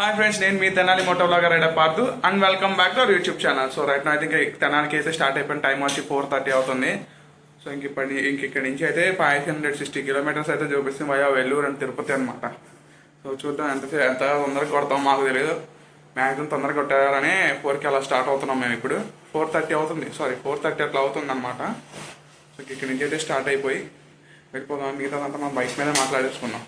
Hi friends నేను మీ Tenali moto ride rider Pardhu and welcome back to our YouTube channel so right నా అయితే తెనాలికి అయితే start అయిపోయిన time వచ్చి ఫోర్ థర్టీ అవుతుంది. సో ఇంక ఇప్పటి ఇంక ఇక్కడి నుంచి అయితే ఫైవ్ హండ్రెడ్ సిక్స్టీ కిలోమీటర్స్ అయితే చూపిస్తుంది వయా వెల్లూరు అండ్ తిరుపతి అనమాట సో చూద్దాం ఎంత ఎంత తొందరగా కొడతాం మాకు తెలియదు మ్యాక్సిమం తొందరగా కొట్టారని ఫోర్కి అలా స్టార్ట్ అవుతున్నాం మేము ఇప్పుడు. ఫోర్ థర్టీ అవుతుంది. సారీ ఫోర్ థర్టీ అట్లా అవుతుంది అనమాట సో ఇక్కడి నుంచి అయితే స్టార్ట్ అయిపోయి వెళ్ళిపోదాం. మిగతాదంతా మనం బైక్ మీద మాట్లాడేసుకున్నాం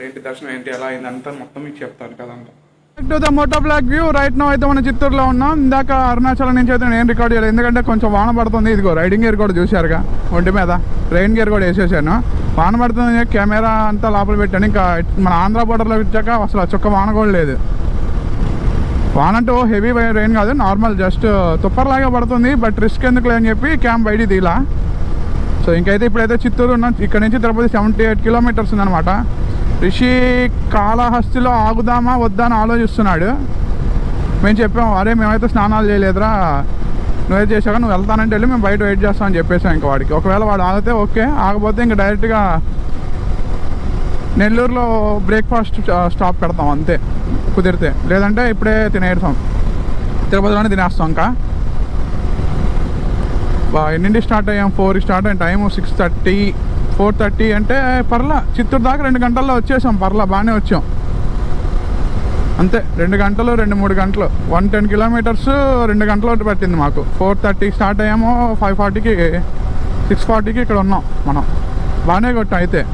ఏంటి దర్శనం ఏంటి ఎలా అయిందంతా మొత్తం మీకు చెప్తాను కదంతా to the moto vlog view right no అయితే మన చిత్తూరులో ఉన్నాం. ఇందాక అరుణాచలం నుంచి అయితే నేను రికార్డ్ చేయలేదు. ఎందుకంటే కొంచెం వాన పడుతుంది. ఇదిగో రైడింగ్ గేర్ కూడా చూశారుగా ఒంటి మీద. రెయిన్ గేర్ కూడా వేసేసాను. వాన పడుతుంది కెమెరా అంతా లోపల పెట్టాను. ఇంకా మన ఆంధ్ర బోర్డర్లో వచ్చాక అసలు చుక్క వాన కూడా లేదు. వాన అంటే హెవీ రెయిన్ కాదు నార్మల్ జస్ట్ తుప్పర్లాగా పడుతుంది. బట్ రిస్క్ ఎందుకు అని చెప్పి క్యాంప్ బయట దీలా సో ఇంకైతే ఇప్పుడైతే చిత్తూరు ఉన్నాం. ఇక్కడ నుంచి తిరుపతి సెవెంటీ ఎయిట్ కిలోమీటర్స్ ఉందన్నమాట. రిషి కాళహస్తిలో ఆగుదామా వద్దా అని ఆలోచిస్తున్నాడు. మేము చెప్పాం అరే మేమైతే స్నానాలు చేయలేదురా. నువ్వే చేసాక నువ్వు వెళ్తానంటే వెళ్ళి మేము బయట వెయిట్ చేస్తామని చెప్పేసాం ఇంకా వాడికి. ఒకవేళ వాడు ఆగితే ఓకే ఆగపోతే ఇంకా డైరెక్ట్గా నెల్లూరులో బ్రేక్ఫాస్ట్ స్టాప్ పెడతాం అంతే కుదిరితే. లేదంటే ఇప్పుడే తినేస్తాం. తిరుపతిలోనే తినేస్తాం ఇంకా. బా ఎన్నింటి స్టార్ట్ అయ్యాం? ఫోర్ స్టార్ట్ అయిన time six thirty. Four thirty అంటే పర్లా. చిత్తూరు దాకా రెండు గంటల్లో వచ్చేసాం. పర్లా బాగానే వచ్చాం. అంతే రెండు గంటలు రెండు మూడు గంటలు. వన్ టెన్ కిలోమీటర్స్ రెండు గంటలు పట్టింది మాకు. ఫోర్ థర్టీకి స్టార్ట్ అయ్యామో. ఫైవ్ ఫార్టీకి సిక్స్ ఫార్టీకి ఇక్కడ ఉన్నాం మనం. బాగానే కొట్టాం అయితే.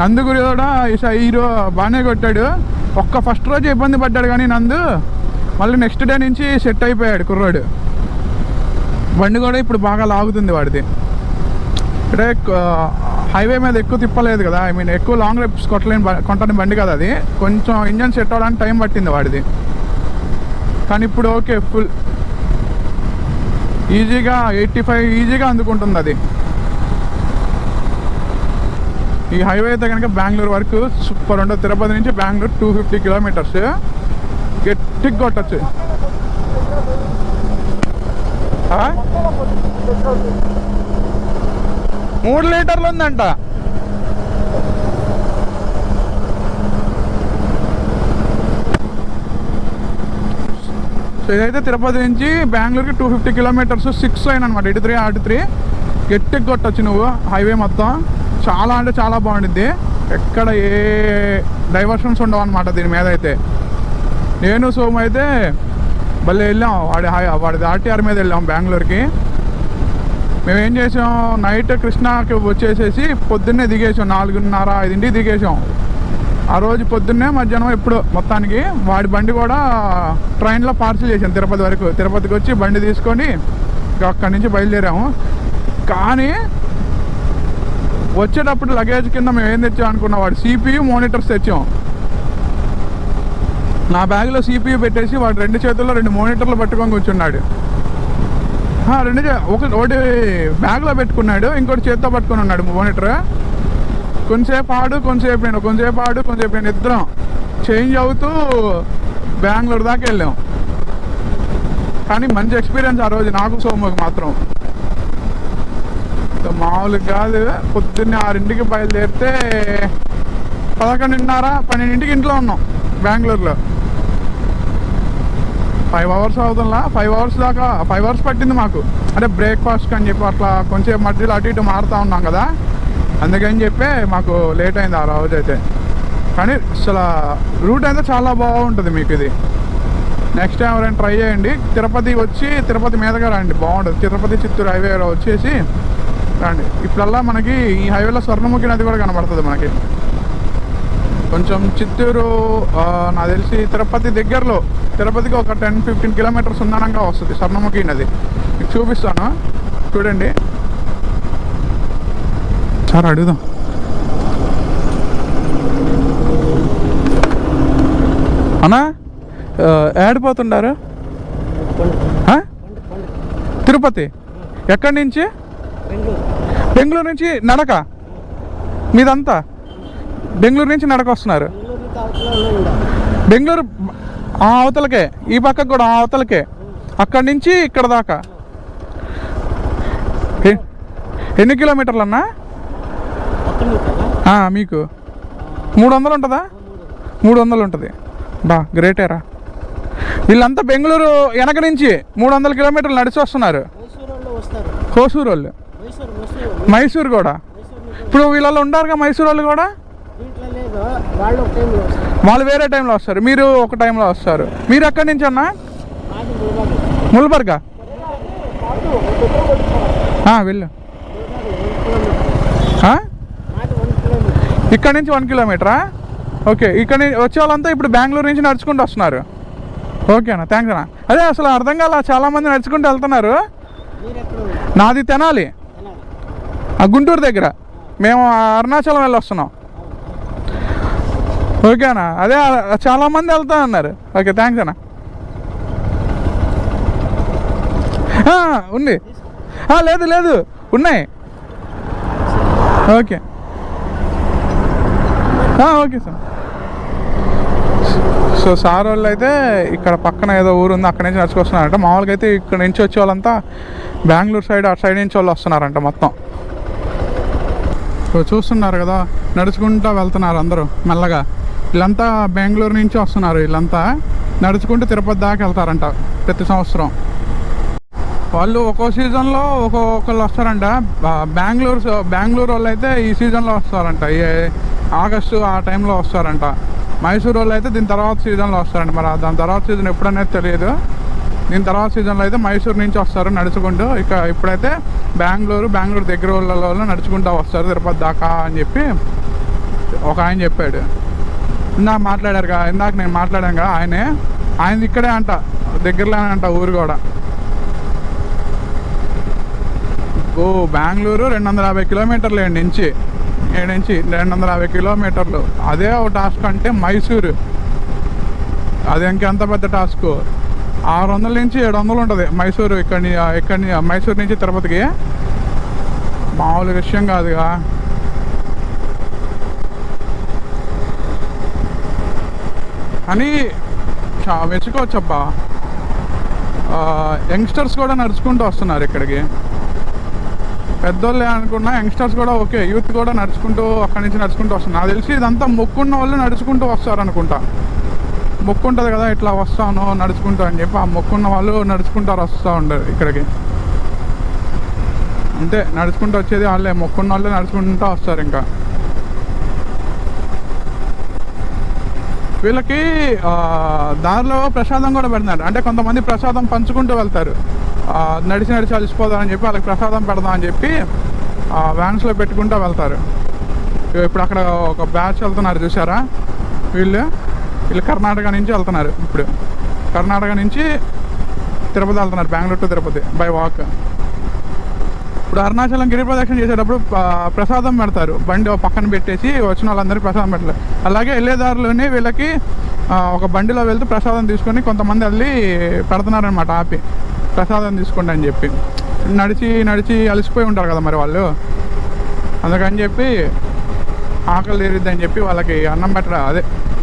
నందుగురి కూడా ఈసా- ఈ బాగానే కొట్టాడు. ఒక్క ఫస్ట్ రోజు ఇబ్బంది పడ్డాడు కానీ నందు. మళ్ళీ నెక్స్ట్ డే నుంచి సెట్ అయిపోయాడు కుర్రాడు. బండి కూడా ఇప్పుడు బాగా లాగుతుంది వాడిది. అంటే హైవే మీద ఎక్కువ తిప్పలేదు కదా. ఐ మీన్ ఎక్కువ లాంగ్ రైప్స్ కొట్టలేని బ- కొంటని బండి కదా అది. కొంచెం ఇంజన్ సెట్ అవ్వడానికి టైం పట్టింది వాడిది. కానీ ఇప్పుడు ఓకే ఫుల్ ఈజీగా ఎయిటీ ఫైవ్ ఈజీగా అందుకుంటుంది అది. ఈ హైవే అయితే కనుక బెంగళూరు వరకు సూపర్ ఉండదు. తిరుపతి నుంచి బెంగళూరు టూ ఫిఫ్టీ కిలోమీటర్స్ గట్టిగా కొట్టచ్చు. మూడు లీటర్లు ఉందంట. సో ఇదైతే తిరుపతి నుంచి బెంగళూరుకి టూ ఫిఫ్టీ కిలోమీటర్స్ సిక్స్ అయిన అనమాట ఇటు త్రీ అటు త్రీ గట్టికి కొట్టచ్చు నువ్వు. హైవే మొత్తం. చాలా అంటే చాలా బాగుండిద్ది. ఎక్కడ ఏ డైవర్షన్స్ ఉండవు అనమాట దీని మీద అయితే. నేను సోము అయితే మళ్ళీ వెళ్ళాం. వాడి హై వాడి ఆర్టీఆర్ మీద వెళ్ళాం బెంగళూరుకి. మేము ఏం చేసాం నైట్ కృష్ణాకి వచ్చేసేసి పొద్దున్నే దిగేసాం నాలుగున్నర ఐదింటికి దిగేసాం. ఆ రోజు పొద్దున్నే మధ్యాహ్నం ఎప్పుడు మొత్తానికి వాడి బండి కూడా ట్రైన్లో పార్సిల్ చేసాం తిరుపతి వరకు. తిరుపతికి వచ్చి బండి తీసుకొని అక్కడి నుంచి బయలుదేరాము. కానీ వచ్చేటప్పుడు లగేజ్ కింద మేము ఏం తెచ్చాం అనుకున్నాం వాడు సిపియు మానిటర్స్ తెచ్చాం. నా బ్యాగ్లో సిపియు పెట్టేసి వాడు రెండు చేతుల్లో రెండు మానిటర్లు పట్టుకొని కూర్చున్నాడు. రెండు చే- ఒకటి ఒకటి బ్యాగ్లో పెట్టుకున్నాడు ఇంకోటి చేత్తో పట్టుకుని ఉన్నాడు మోనిటర్ కొంచెంసేపు ఆడు కొంచెంసేపు నేను కొంచెంసేపు ఆడు కొంచెంసేపు నేను ఇద్దరం చేంజ్ అవుతూ బెంగళూరు దాకా వెళ్ళాం. కానీ మంచి ఎక్స్పీరియన్స్ ఆ రోజు. నాకు సోమకి మాత్రం. మామూలుగా కాదు. పొద్దున్నే ఆరింటికి బయలుదేరితే పదకొండున్నర పన్నెండింటికి ఇంట్లో ఉన్నాం బెంగళూరులో. ఫైవ్ అవర్స్ అవుతుందా ఫైవ్ అవర్స్ దాకా? ఫైవ్ అవర్స్ పట్టింది మాకు. అంటే బ్రేక్ఫాస్ట్ అని చెప్పి అట్లా కొంచెం మధ్యలో అటు ఇటు మారుతూ ఉన్నాం కదా? అందుకని చెప్పి మాకు లేట్ అయింది ఆ రోజు అయితే. కానీ అసలు రూట్ అయితే చాలా బాగుంటుంది మీకు ఇది. నెక్స్ట్ టైం ఎవరైనా ట్రై చేయండి. తిరుపతి వచ్చి తిరుపతి మీదగా రండి. బాగుంటుంది. తిరుపతి చిత్తూరు హైవే వచ్చేసి రండి. ఇప్పుడల్లా మనకి ఈ హైవేలో స్వర్ణముఖి నది కూడా కనబడుతుంది మనకి. కొంచెం చిత్తూరు నాకు తెలిసి తిరుపతి దగ్గరలో తిరుపతికి ఒక టెన్ ఫిఫ్టీన్ కిలోమీటర్స్ ఉందనంగా వస్తుంది స్వర్ణముఖి నది. మీకు చూపిస్తాను చూడండి. సార్ అడుగుదాం. అన్నా ఏడిపోతుండారు? తిరుపతి? ఎక్కడి నుంచి? బెంగళూరు నుంచి నడక? మీదంతా? బెంగళూరు నుంచి నడక వస్తున్నారు బెంగళూరు ఆ అవతలకే ఈ పక్కకు కూడా ఆ అవతలకే. అక్కడి నుంచి ఇక్కడ దాకా. ఎన్ని కిలోమీటర్లు అన్నా మీకు. మూడు వందలు ఉంటుందా? మూడు వందలు ఉంటుంది. బా గ్రేటేరా వీళ్ళంతా బెంగళూరు వెనక నుంచి మూడు వందల కిలోమీటర్లు నడిచి వస్తున్నారు. మైసూరు వాళ్ళు మైసూరు కూడా. ఇప్పుడు వీళ్ళలో ఉండారుగా మైసూరు వాళ్ళు కూడా? వాళ్ళు వేరే టైంలో వస్తారు. మీరు ఒక టైంలో వస్తారు. మీరు ఎక్కడి నుంచి అన్నా? ముల్బర్గా. వెళ్ళు. ఇక్కడ నుంచి వన్ కిలోమీటరా? ఓకే ఇక్కడ నుంచి వచ్చే వాళ్ళంతా ఇప్పుడు బెంగళూరు నుంచి నడుచుకుంటూ వస్తున్నారు. ఓకే అన్న థ్యాంక్స్ అన్న. అదే అసలు అర్థం కాల చాలా మంది నడుచుకుంటూ వెళ్తున్నారు. నాది తెనాలి. తెనాలి. ఆ గుంటూరు దగ్గర. మేము అరుణాచలం వెళ్ళి వస్తున్నాం ఓకే అన్న అదే చాలామంది చాలా మంది వెళ్తా అన్నారు. ఓకే థ్యాంక్స్ అన్న. ఉంది. లేదు లేదు. ఉన్నాయి. Okay. Okay sir. So sir వాళ్ళు అయితే ఇక్కడ పక్కన ఏదో ఊరు ఉంది అక్కడి నుంచి నడుచుకొస్తున్నారంట. మామూలుగా అయితే ఇక్కడ నుంచి వచ్చే వాళ్ళంతా బెంగళూరు సైడ్ అటు సైడ్ నుంచి వాళ్ళు వస్తున్నారంట మొత్తం. సో చూస్తున్నారు కదా నడుచుకుంటూ వెళ్తున్నారు అందరూ మెల్లగా. వీళ్ళంతా బెంగళూరు నుంచి వస్తున్నారు వీళ్ళంతా. నడుచుకుంటూ తిరుపతి దాకా వెళ్తారంట ప్రతి సంవత్సరం. వాళ్ళు ఒక్కో సీజన్లో ఒక్కొక్కళ్ళు వస్తారంట. బెంగళూరు బెంగళూరు వాళ్ళు అయితే ఈ సీజన్లో వస్తారంట. ఆగస్టు ఆ టైంలో వస్తారంట. మైసూరు వాళ్ళు అయితే దీని తర్వాత సీజన్లో వస్తారంట. మరి దాని తర్వాత సీజన్ ఎప్పుడనేది తెలియదు. దీని తర్వాత సీజన్లో అయితే మైసూరు నుంచి వస్తారు నడుచుకుంటూ. ఇక ఇప్పుడైతే బెంగళూరు బెంగళూరు దగ్గర వాళ్ళలో వాళ్ళు నడుచుకుంటూ వస్తారు తిరుపతి దాకా అని చెప్పి ఒక ఆయన చెప్పాడు. ఇందాక మాట్లాడారు కదా ఇందాక నేను మాట్లాడాను కదా ఆయనే. ఆయన ఇక్కడే అంట దగ్గరలోనే అంట ఊరు కూడా. ఓ బెంగళూరు రెండు వందల యాభై కిలోమీటర్లు ఈడ నుంచి ఈడ నుంచి రెండు వందల యాభై కిలోమీటర్లు. అదే ఒక టాస్క్ అంటే మైసూరు. అది ఇంకెంత పెద్ద టాస్క్? ఆరు వందల నుంచి ఏడు వందలు ఉంటుంది మైసూరు ఇక్కడి ఇక్కడి మైసూరు నుంచి తిరుపతికి. మామూలు విషయం కాదుగా. అని చా మెచ్చుకోవచ్చబ్బా యంగ్స్టర్స్ కూడా నడుచుకుంటూ వస్తున్నారు ఇక్కడికి. పెద్దోళ్ళే అనుకున్నా యంగ్స్టర్స్ కూడా ఓకే యూత్ కూడా నడుచుకుంటూ అక్కడి నుంచి నడుచుకుంటూ వస్తున్నారు. నాకు తెలిసి ఇదంతా మొక్కున్న వాళ్ళు నడుచుకుంటూ వస్తారు అనుకుంటా మొక్కు ఉంటుంది కదా ఇట్లా వస్తాను నడుచుకుంటా అని చెప్పి ఆ మొక్కున్న వాళ్ళు నడుచుకుంటారు వస్తూ ఉండరు ఇక్కడికి. అంతే నడుచుకుంటూ వచ్చేది వాళ్ళే మొక్కున్న వాళ్ళే నడుచుకుంటూ వస్తారు ఇంకా. వీళ్ళకి దారిలో ప్రసాదం కూడా పెడతారు. అంటే కొంతమంది ప్రసాదం పంచుకుంటూ వెళ్తారు. నడిచి నడిచి అలసిపోదామని చెప్పి వాళ్ళకి ప్రసాదం పెడదామని చెప్పి వ్యాన్స్లో పెట్టుకుంటూ వెళ్తారు. ఇప్పుడు అక్కడ ఒక బ్యాచ్ వెళ్తున్నారు చూసారా వీళ్ళు వీళ్ళు కర్ణాటక నుంచి వెళ్తున్నారు ఇప్పుడు. కర్ణాటక నుంచి తిరుపతి వెళ్తున్నారు Bengaluru to Tirupati by walk. ఇప్పుడు అరుణాచలం గిరి ప్రదక్షిణ చేసేటప్పుడు ప్రసాదం పెడతారు. బండి పక్కన పెట్టేసి వచ్చిన వాళ్ళందరికీ ప్రసాదం పెడతారు. అలాగే వెళ్ళేదారిలోనే వీళ్ళకి ఒక బండిలో వెళ్తూ ప్రసాదం తీసుకొని కొంతమంది వెళ్ళి పెడుతున్నారనమాట ఆపి. ప్రసాదం తీసుకోండి అని చెప్పి. నడిచి నడిచి అలసిపోయి ఉంటారు కదా మరి వాళ్ళు. అందుకని చెప్పి ఆకలి తీరిద్దని చెప్పి వాళ్ళకి అన్నం పెట్టరా అదే.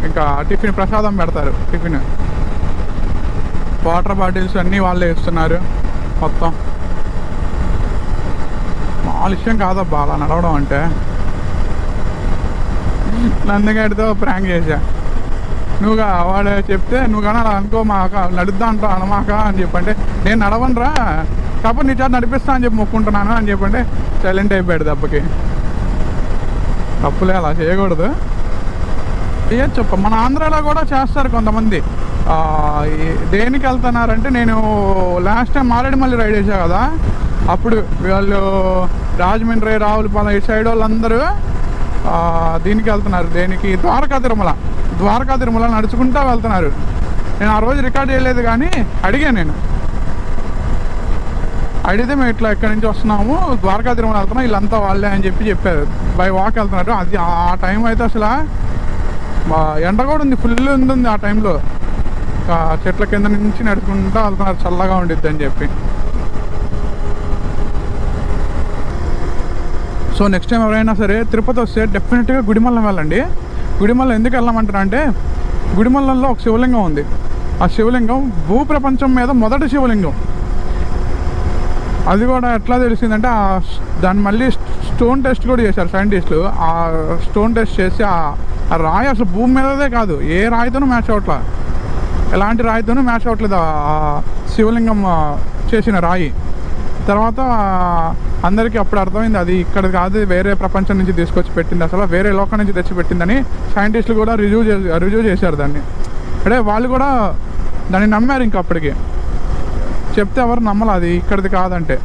ఇంకా టిఫిన్ ప్రసాదం పెడతారు టిఫిన్. వాటర్ బాటిల్స్ అన్నీ వాళ్ళే ఇస్తున్నారు మొత్తం. మామూలు విషయం కాదబ్బా అలా నడవడం అంటే. నందగాడితో ప్రాంక్ చేశా. నువ్వుగా వాడు చెప్తే నువ్వు కానీ అలా అనుకో మాక నడుద్దా అంటా అనమాక అని చెప్పంటే నేను నడవనురా కాకపోతే నీ చేత నడిపిస్తా అని చెప్పి మొక్కుంటున్నాను అని చెప్పంటే సైలెంట్ అయిపోయాడు దెబ్బకి. తప్పులే అలా చేయకూడదు. చెప్ప. మన ఆంధ్రాలో కూడా చేస్తారు కొంతమంది. దేనికి వెళ్తున్నారంటే నేను లాస్ట్ టైం మారేడుమల్లి రైడ్ చేశా కదా అప్పుడు వాళ్ళు రాజమండ్రి రావులపాలెం ఈ సైడ్ వాళ్ళందరూ దీనికి వెళ్తున్నారు. దేనికి? ద్వారకా తిరుమల. ద్వారకా తిరుమల నడుచుకుంటూ వెళ్తున్నారు. నేను ఆ రోజు రికార్డ్ చేయలేదు కానీ అడిగాను నేను. అడిగితే మేము ఇట్లా ఎక్కడి నుంచి వస్తున్నాము? ద్వారకా తిరుమల వెళ్తున్నాం. వీళ్ళంతా వాళ్ళే అని చెప్పి చెప్పారు. బై వాక్ వెళ్తున్నారు. అది ఆ టైం అయితే అసలు మా ఎండ కూడా ఉంది. ఫుల్ ఉంది ఆ టైంలో చెట్ల కింద నుంచి నడుచుకుంటూ వెళ్తున్నారు. చల్లగా ఉండిద్ది అని చెప్పి. సో నెక్స్ట్ టైం ఎవరైనా సరే తిరుపతి వస్తే డెఫినెట్గా గుడిమల్లం వెళ్ళండి. గుడిమల్లం ఎందుకు వెళ్ళమంటారు అంటే గుడిమల్లంలో ఒక శివలింగం ఉంది. ఆ శివలింగం భూప్రపంచం మీద మొదటి శివలింగం. అది కూడా ఎట్లా తెలిసిందంటే ఆ దాన్ని మళ్ళీ స్టోన్ టెస్ట్ కూడా చేశారు సైంటిస్టులు ఆ స్టోన్ టెస్ట్ చేసి ఆ రాయి అసలు భూమి మీదదే కాదు ఏ రాయితోనూ మ్యాచ్ అవ్వట్లా. ఎలాంటి రాయితోనూ మ్యాచ్ అవ్వట్లేదు ఆ శివలింగం చేసిన రాయి. తర్వాత అందరికీ అప్పుడు అర్థమైంది అది ఇక్కడ కాదు వేరే ప్రపంచం నుంచి తీసుకొచ్చి పెట్టింది. అసలు వేరే లోకం నుంచి తెచ్చి పెట్టిందని సైంటిస్టులు కూడా రిజ్యూ చేసి రిజ్యూ చేశారు దాన్ని. అంటే వాళ్ళు కూడా దాన్ని నమ్మారు ఇంకా అప్పటికి. చెప్తే ఎవరు నమ్మలు అది ఇక్కడిది కాదంటే.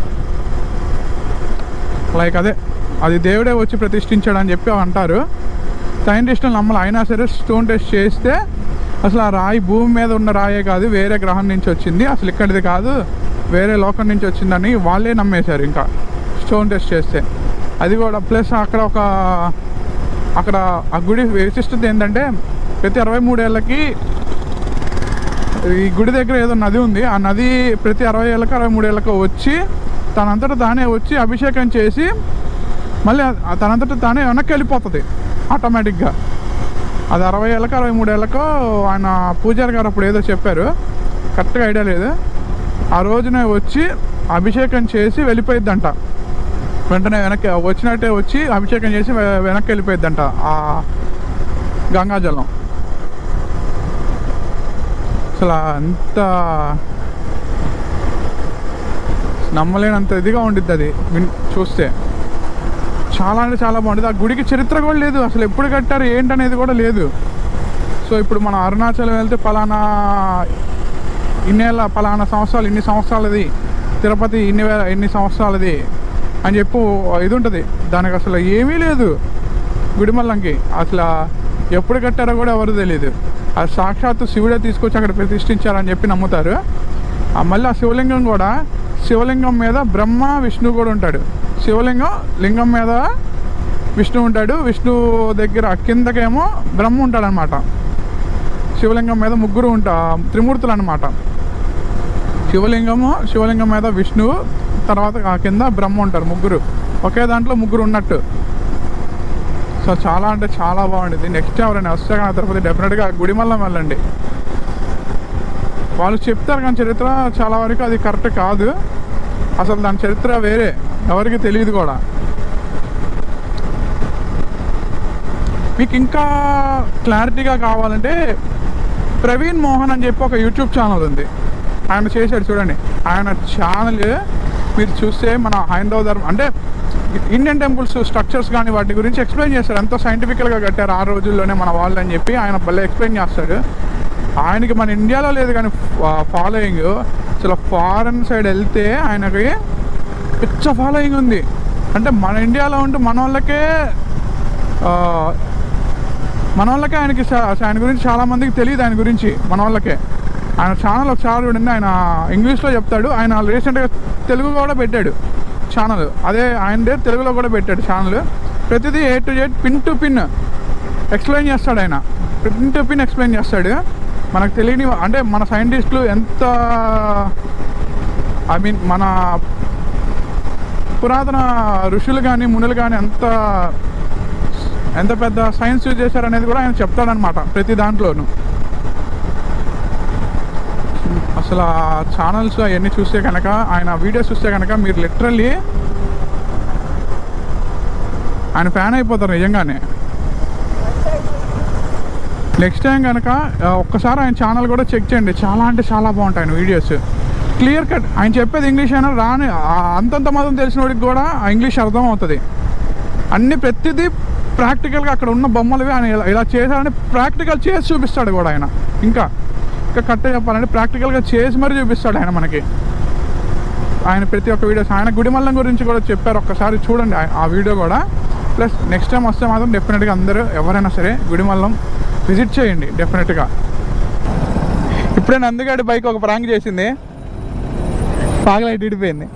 లైక్ అదే అది దేవుడే వచ్చి ప్రతిష్ఠించాడు అని చెప్పి అంటారు. సైంటిస్టులు నమ్మలు అయినా సరే స్టోన్ టెస్ట్ చేస్తే అసలు ఆ రాయి భూమి మీద ఉన్న రాయే కాదు వేరే గ్రహం నుంచి వచ్చింది. అసలు ఇక్కడిది కాదు వేరే లోకం నుంచి వచ్చిందని వాళ్ళే నమ్మేశారు ఇంకా. స్టోన్ టెస్ట్ చేస్తే. అది కూడా ప్లస్ అక్కడ ఒక అక్కడ ఆ గుడి విశిష్టత ఏంటంటే ప్రతి అరవై మూడేళ్ళకి ఈ గుడి దగ్గర ఏదో నది ఉంది. ఆ నది ప్రతి అరవై ఏళ్ళకి అరవై మూడేళ్ళకి వచ్చి తనంతట తానే వచ్చి అభిషేకం చేసి మళ్ళీ తనంతట తానే వెనక్కి వెళ్ళిపోతుంది ఆటోమేటిక్గా అది అరవై ఏళ్ళకి అరవై మూడేళ్ళకో ఆయన పూజారి గారు అప్పుడు ఏదో చెప్పారు. కరెక్ట్గా ఐడియా లేదు. ఆ రోజునే వచ్చి అభిషేకం చేసి వెళ్ళిపోయిద్దంట. వెంటనే వెనక్కి వచ్చినట్టే వచ్చి అభిషేకం చేసి వెనక్కి వెళ్ళిపోయిద్దంట ఆ గంగాజలం. అసలు అంత నమ్మలేనంత ఇదిగా ఉండిద్ది అది విన్- చూస్తే. చాలా అంటే చాలా బాగుంటుంది ఆ గుడికి చరిత్ర కూడా లేదు. అసలు ఎప్పుడు కట్టారు ఏంటనేది కూడా లేదు. సో ఇప్పుడు మన అరుణాచలం వెళ్తే ఫలానా ఇన్నేళ్ళ పలానా సంవత్సరాలు ఇన్ని సంవత్సరాలది తిరుపతి ఇన్ని వేల ఇన్ని సంవత్సరాలది అని చెప్పు ఇది ఉంటుంది దానికి అసలు ఏమీ లేదు. గుడిమల్లంకి అసలు ఎప్పుడు కట్టారో కూడా ఎవరు తెలియదు అది సాక్షాత్తు శివుడే తీసుకొచ్చి అక్కడ ప్రతిష్ఠించారని చెప్పి నమ్ముతారు. మళ్ళీ ఆ శివలింగం కూడా శివలింగం మీద బ్రహ్మ విష్ణు కూడా ఉంటాడు. శివలింగం లింగం మీద విష్ణు ఉంటాడు. విష్ణు దగ్గర కిందకేమో బ్రహ్మ ఉంటాడనమాట శివలింగం మీద ముగ్గురు ఉంటా త్రిమూర్తులు అనమాట శివలింగము శివలింగం మీద విష్ణువు తర్వాత ఆ కింద బ్రహ్మ ఉంటారు ముగ్గురు. ఒకే దాంట్లో ముగ్గురు ఉన్నట్టు. సో చాలా అంటే చాలా బాగుండేది. నెక్స్ట్ ఎవరైనా వస్తే కానీ తిరుపతి డెఫినెట్గా గుడిమల్లం వెళ్ళండి. వాళ్ళు చెప్తారు కానీ చరిత్ర చాలా వరకు అది కరెక్ట్ కాదు. అసలు దాని చరిత్ర వేరే. ఎవరికి తెలియదు కూడా. మీకు ఇంకా క్లారిటీగా కావాలంటే ప్రవీణ్ మోహన్ అని చెప్పి ఒక యూట్యూబ్ ఛానల్ ఉంది. ఆయన చేశాడు చూడండి. ఆయన ఛానల్ మీరు చూస్తే మన హైందవ ధర్మం అంటే ఇండియన్ టెంపుల్స్ స్ట్రక్చర్స్ కానీ వాటి గురించి ఎక్స్ప్లెయిన్ చేస్తాడు ఎంతో సైంటిఫికల్గా కట్టారు ఆ రోజుల్లోనే మన వాళ్ళు అని చెప్పి ఆయన భలే ఎక్స్ప్లెయిన్ చేస్తాడు. ఆయనకి మన ఇండియాలో లేదు కానీ ఫాలోయింగ్ అసలు ఫారెన్ సైడ్ వెళ్తే ఆయనకి పిచ్చ ఫాలోయింగ్ ఉంది. అంటే మన ఇండియాలో ఉంటూ మన వాళ్ళకే మన వాళ్ళకే ఆయనకి ఆయన గురించి చాలామందికి తెలియదు ఆయన గురించి మన వాళ్ళకే. ఆయన ఛానల్ ఒకసారి చూడండి ఆయన ఇంగ్లీష్లో చెప్తాడు. ఆయన రీసెంట్గా తెలుగు కూడా పెట్టాడు ఛానల్ అదే ఆయనదే తెలుగులో కూడా పెట్టాడు ఛానల్ ప్రతిదీ A to Z pin to pin explain చేస్తాడు ఆయన. పిన్ టు పిన్ ఎక్స్ప్లెయిన్ చేస్తాడు. మనకు తెలియని అంటే మన సైంటిస్టులు ఎంత ఐ మీన్ మన పురాతన ఋషులు కానీ మునులు కానీ ఎంత ఎంత పెద్ద సైన్స్ యూజ్ చేశారనేది కూడా ఆయన చెప్తాడనమాట ప్రతి దాంట్లోనూ. అసలు ఆ ఛానల్స్ అవన్నీ చూస్తే కనుక ఆయన వీడియోస్ చూస్తే కనుక మీరు లిటరల్లీ ఆయన ఫ్యాన్ అయిపోతారు నిజంగానే. నెక్స్ట్ టైం కనుక ఒక్కసారి ఆయన ఛానల్ కూడా చెక్ చేయండి. చాలా అంటే చాలా బాగుంటాయి ఆయన వీడియోస్ క్లియర్ కట్ ఆయన చెప్పేది ఇంగ్లీష్ అయినా రాని అంతంత మాత్రం తెలిసిన వాడికి కూడా ఆ ఇంగ్లీష్ అర్థం అవుతుంది అన్ని ప్రతిదీ ప్రాక్టికల్గా అక్కడ ఉన్న బొమ్మలవి ఆయన ఇలా- ఇలా చేశారని ప్రాక్టికల్ చేసి చూపిస్తాడు కూడా ఆయన. ఇంకా ఇంకా కరెక్ట్గా చెప్పాలంటే ప్రాక్టికల్గా చేసి మరీ చూపిస్తాడు ఆయన మనకి. ఆయన ప్రతి ఒక్క వీడియోస్ ఆయన గుడిమల్లం గురించి కూడా చెప్పారు ఒక్కసారి చూడండి ఆ- ఆ వీడియో కూడా. ప్లస్ నెక్స్ట్ టైం వస్తే మాత్రం డెఫినెట్గా అందరూ ఎవరైనా సరే గుడిమల్లం విజిట్ చేయండి డెఫినెట్గా ఇప్పుడే నందిగాడి బైక్ ఒక ప్రాంక్ చేసింది. పాగలైట్ ఇడిపోయింది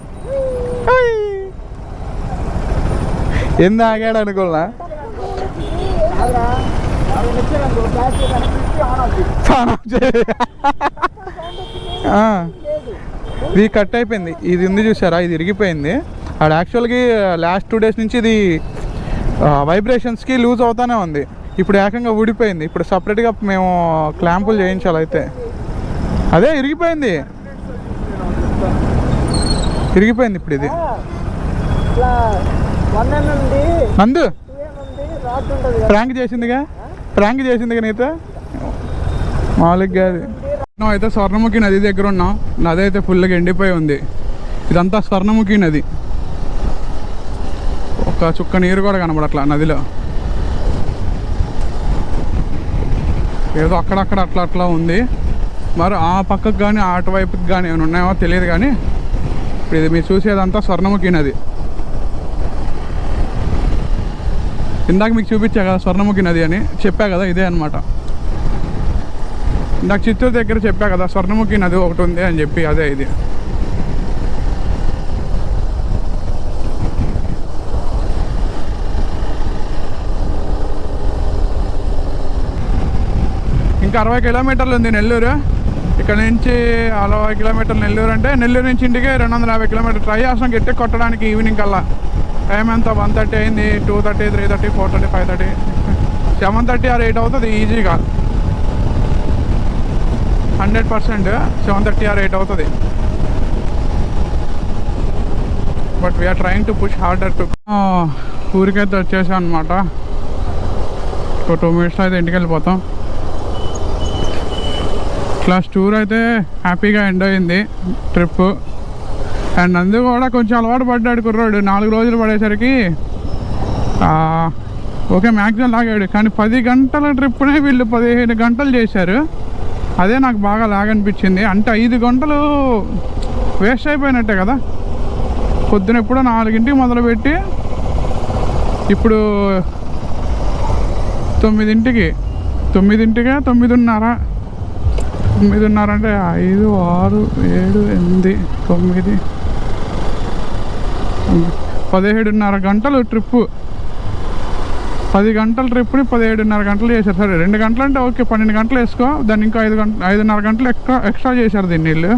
ఎందు ఆగాడు అనుకున్నా? ఇది కట్ అయిపోయింది. ఇది ఉంది చూసారా? ఇది ఇరిగిపోయింది. అది యాక్చువల్గా లాస్ట్ టూ డేస్ నుంచి ఇది వైబ్రేషన్స్కి లూజ్ అవుతానే ఉంది. ఇప్పుడు ఏకంగా ఊడిపోయింది. ఇప్పుడు సపరేట్గా మేము క్లాంపులు చేయించాలి అయితే. అదే ఇరిగిపోయింది. ఇరిగిపోయింది ఇప్పుడు ఇది. నందు. ప్రాంక్ చేసిందిగా? ప్రాంక్ చేసింది కానీ మాలిక్ అది మనం అయితే స్వర్ణముఖి నది దగ్గర ఉన్నాం. నది అయితే ఫుల్గా ఎండిపోయి ఉంది. ఇదంతా స్వర్ణముఖి నది. ఒక చుక్క నీరు కూడా కనబడట్లా నదిలో. ఏదో అక్కడక్కడ అట్లా అట్లా ఉంది. మరి ఆ పక్కకు కానీ అటువైపుకి కానీ ఏమైనా ఉన్నాయో తెలియదు కానీ ఇప్పుడు ఇది మీరు చూసేదంతా స్వర్ణముఖి నది. ఇందాక మీకు చూపించా కదా స్వర్ణముఖి నది అని. చెప్పా కదా ఇదే అనమాట నాకు చిత్తూరు దగ్గర చెప్పా కదా స్వర్ణముఖి నది ఒకటి ఉంది అని చెప్పి అదే ఇది. ఇంకా అరవై కిలోమీటర్లు ఉంది నెల్లూరు. ఇక్కడ నుంచి అరవై కిలోమీటర్లు నెల్లూరు అంటే నెల్లూరు నుంచి ఇంటికి రెండు వందల యాభై కిలోమీటర్ ట్రై చేస్తాం గట్టి కొట్టడానికి ఈవినింగ్ కల్లా. టైం ఎంత? వన్ థర్టీ అయింది two thirty three thirty four thirty five thirty seven thirty or eight అవుతుంది ఈజీగా hundred percent seven thirty or eight అవుతుంది. But we're trying to push harder to ఊరికైతే వచ్చేసాం అనమాట ఒక టూ మినిట్స్లో అయితే ఇంటికి వెళ్ళిపోతాం. క్లాస్ టూర్ అయితే హ్యాపీగా ఎండ్ అయింది. ట్రిప్ అండ్ నందు కూడా కొంచెం అలవాటు పడ్డాడు కుర్రాడు. నాలుగు రోజులు పడేసరికి ఓకే మ్యాక్సిమం లాగాడు. కానీ పది గంటల ట్రిప్నే వీళ్ళు పదిహేను గంటలు చేశారు. అదే నాకు బాగా లాగ్ అనిపించింది అంటే ఐదు గంటలు వేస్ట్ అయిపోయినట్టే కదా. పొద్దున ఎప్పుడో నాలుగింటికి మొదలుపెట్టి ఇప్పుడు తొమ్మిదింటికి తొమ్మిదింటికే తొమ్మిదిన్నర. తొమ్మిదిన్నర అంటే ఐదు ఆరు ఏడు ఎనిమిది తొమ్మిది పదిహేడున్నర గంటలు ట్రిప్పు. పది గంటల ట్రిప్ని పదిహేడున్నర గంటలు చేశారు. సరే రెండు గంటలు అంటే ఓకే పన్నెండు గంటలు వేసుకో. దాన్ని ఇంకా ఐదు గంటలు ఐదున్నర గంటలు ఎక్స్ట్రా ఎక్స్ట్రా చేశారు దీన్ని వీళ్ళు.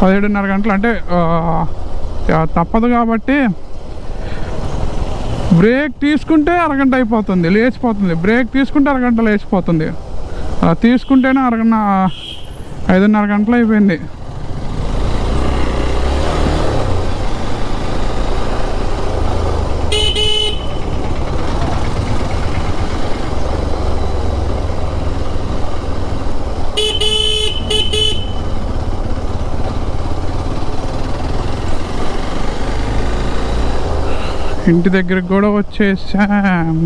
పదిహేడున్నర గంటలు అంటే తప్పదు కాబట్టి బ్రేక్ తీసుకుంటే అరగంట అయిపోతుంది లేచిపోతుంది. బ్రేక్ తీసుకుంటే అరగంట లేచిపోతుంది. తీసుకుంటేనే అరగన్న ఐదున్నర గంటలు అయిపోయింది. ఇంటి దగ్గరకు కూడా వచ్చేసాం